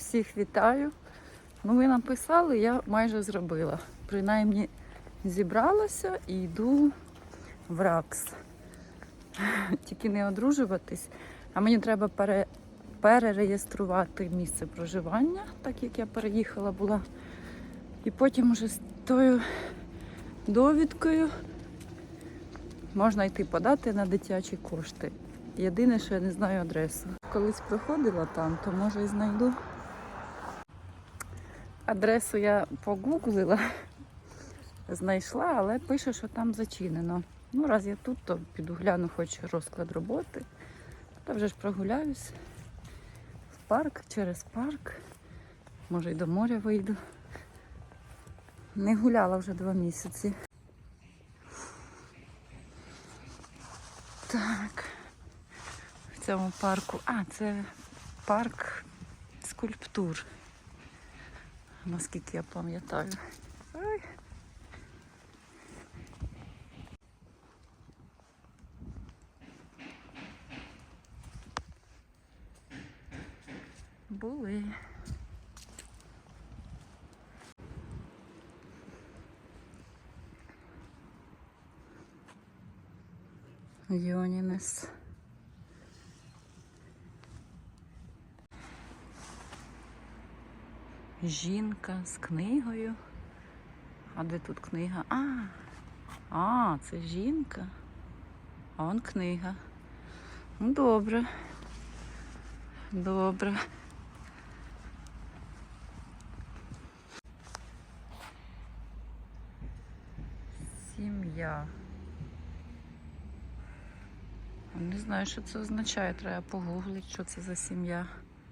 Всіх вітаю. Ну, ви написали, я майже зробила. Принаймні зібралася і йду в РАКС. Тільки не одружуватись, а мені треба пере... перереєструвати місце проживання, так як я переїхала була. І потім уже з тою довідкою можна йти подати на дитячі кошти. Єдине, що я не знаю адресу. Колись проходила там, то може і знайду. Адресу я погуглила, знайшла, але пише, що там зачинено. Ну, раз я тут, то піду гляну хоч розклад роботи. Та вже ж прогуляюсь в парк, через парк. Може й до моря вийду. Не гуляла вже два місяці. Так. В цьому парку. А, це парк скульптур. Наскільки я пам'ятаю. Були. Йонінес. Жінка з книгою. А де тут книга? А, а це жінка. А он книга. Ну, добре. Добре. Сім'я. Не знаю, що це означає. Треба погуглити, що це за сім'я.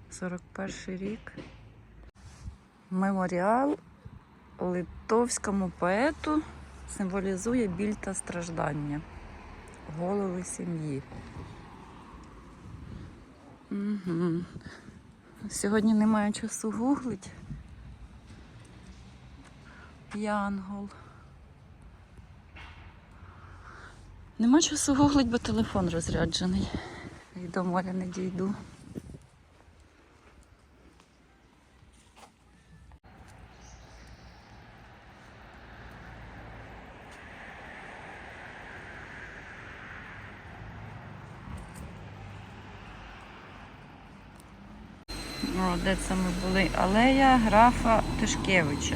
41 рік. Меморіал литовському поету символізує біль та страждання. Голови сім'ї. Угу. Сьогодні немає часу гуглить. Янгол. Нема часу гуглить, бо телефон розряджений. І до моря не дійду. Де це ми були? Алея графа Тишкевича.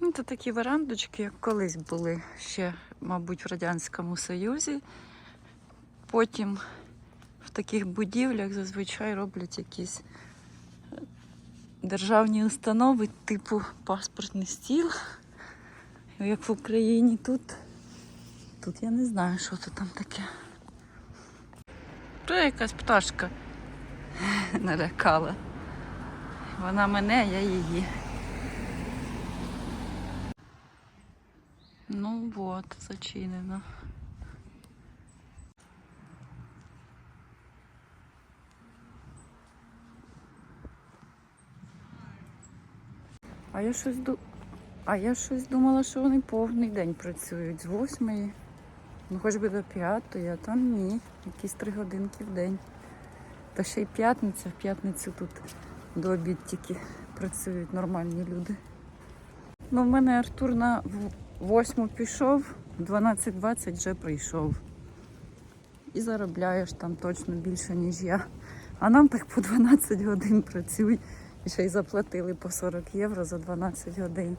Ну, Це такі верандочки, як колись були ще, мабуть, в Радянському Союзі. Потім в таких будівлях зазвичай роблять якісь державні установи, типу паспортний стіл. Як в Україні тут. Тут я не знаю, що це там таке. То якась пташка налякала. Вона мене, я її. Ну от, зачинено. А я щось ду... А я щось думала, що вони повний день працюють з восьмої, ну хоч би до п'ятої, а там ні, якісь три годинки в день. Та ще й п'ятниця, в п'ятницю тут до обід тільки працюють нормальні люди. Ну, в мене Артур на восьму пішов, в 12.20 вже прийшов. І заробляєш там точно більше, ніж я. А нам так по 12 годин працюють. І ще й заплатили по 40 євро за 12 годин.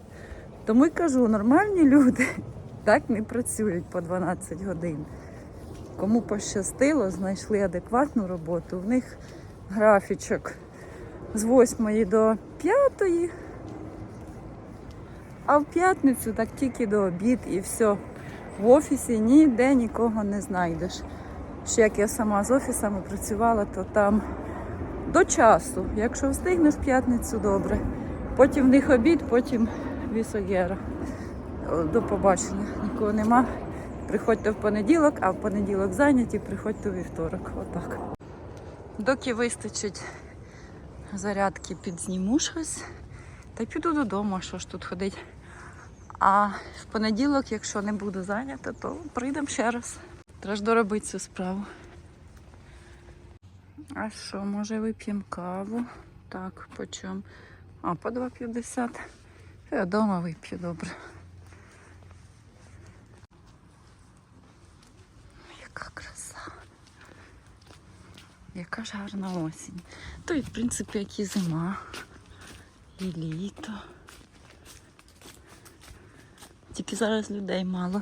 Тому й кажу, нормальні люди так не працюють по 12 годин. Кому пощастило, знайшли адекватну роботу. В них графічок з 8 до 5, а в п'ятницю так тільки до обід і все. В офісі ніде нікого не знайдеш. Ще як я сама з офісами працювала, то там до часу. Якщо встигнеш в п'ятницю, добре. Потім в них обід, потім вісогера. О, До побачення. Нікого нема. Приходьте в понеділок, а в понеділок зайняті, приходьте у вівторок. Отак. Доки вистачить зарядки, підзніму щось. Та піду додому, що ж тут ходить. А в понеділок, якщо не буду зайнята, то прийдемо ще раз. Треба ж доробити цю справу. А що, може вип'ємо каву? Так, по чому? А, по 2,50. Я вдома вип'ю, добре. Яка краса. Яка ж гарна осінь. То і, в принципі, як і зима, і літо. Тільки зараз людей мало.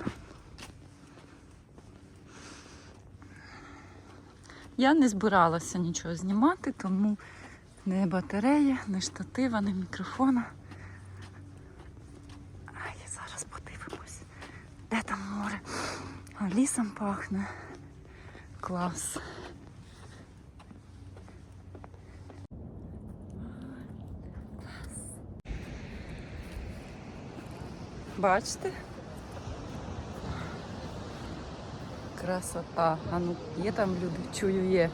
Я не збиралася нічого знімати, тому не батарея, не штатива, не мікрофона. А я зараз подивимось, де там море. А лісом пахне. Клас. Бачите? Красота. А ну, є там люди, чую є.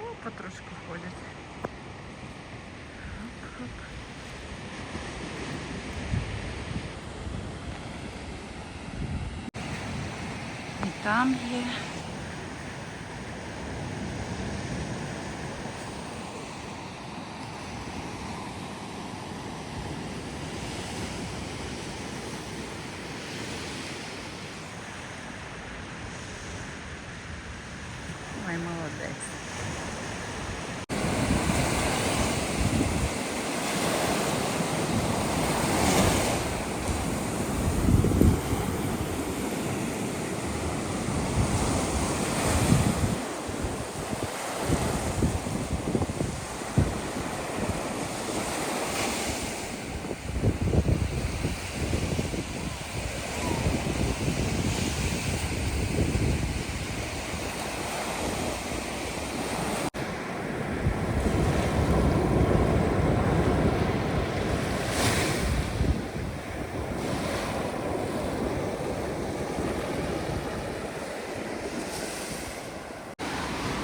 О, потрошку ходять. І там є. Ой, молодець.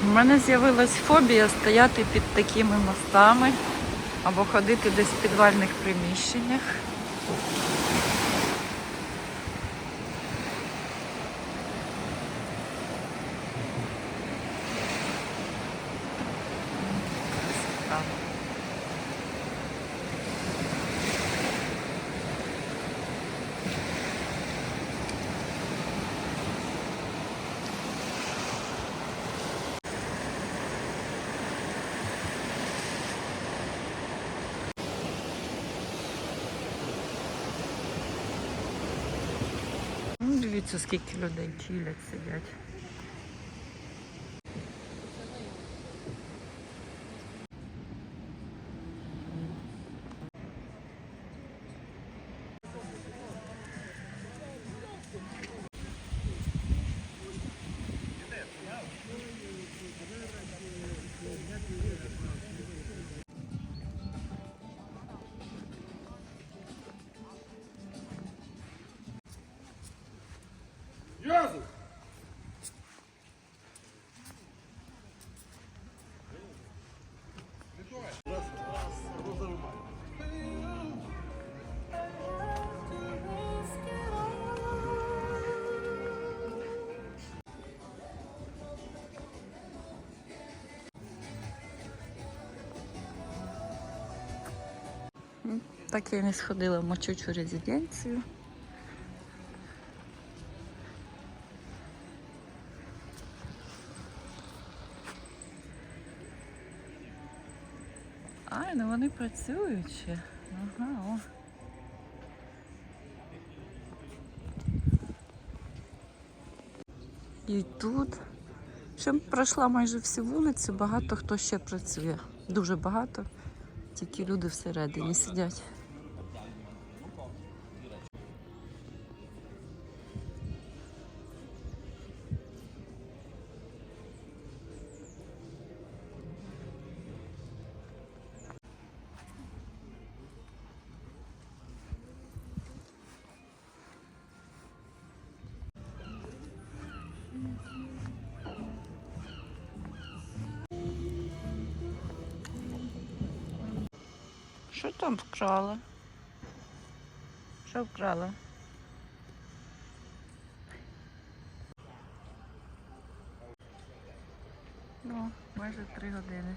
У мене з'явилась фобія стояти під такими мостами або ходити десь в підвальних приміщеннях. Дивіться, скільки людей тілять сидять. Так я не сходила в мочучу резиденцію. Ай, ну вони працюють ще. Ага, о. І тут. Ще пройшла майже всю вулицю, багато хто ще працює. Дуже багато. Тільки люди всередині сидять. Що там вкрали? Що вкрали? Ну, майже три години.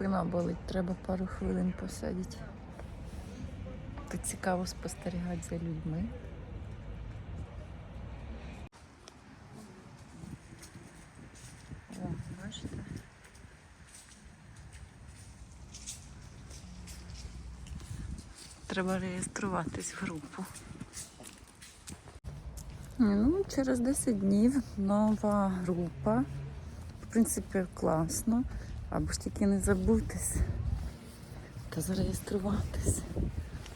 Спина болить, треба пару хвилин посидіти. Тут цікаво спостерігати за людьми. О, бачите? Треба реєструватись в групу. Ну, через 10 днів нова група. В принципі, класно. Або ж тільки не забутись та зареєструватись.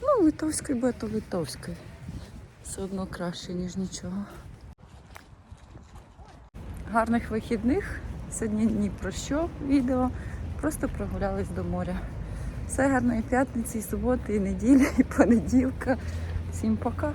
Ну, литовською буде, то литовською. Все одно краще, ніж нічого. Гарних вихідних. Сьогодні ні про що відео. Просто прогулялись до моря. Все гарної п'ятниці, і суботи, і неділі, і понеділка. Всім пока.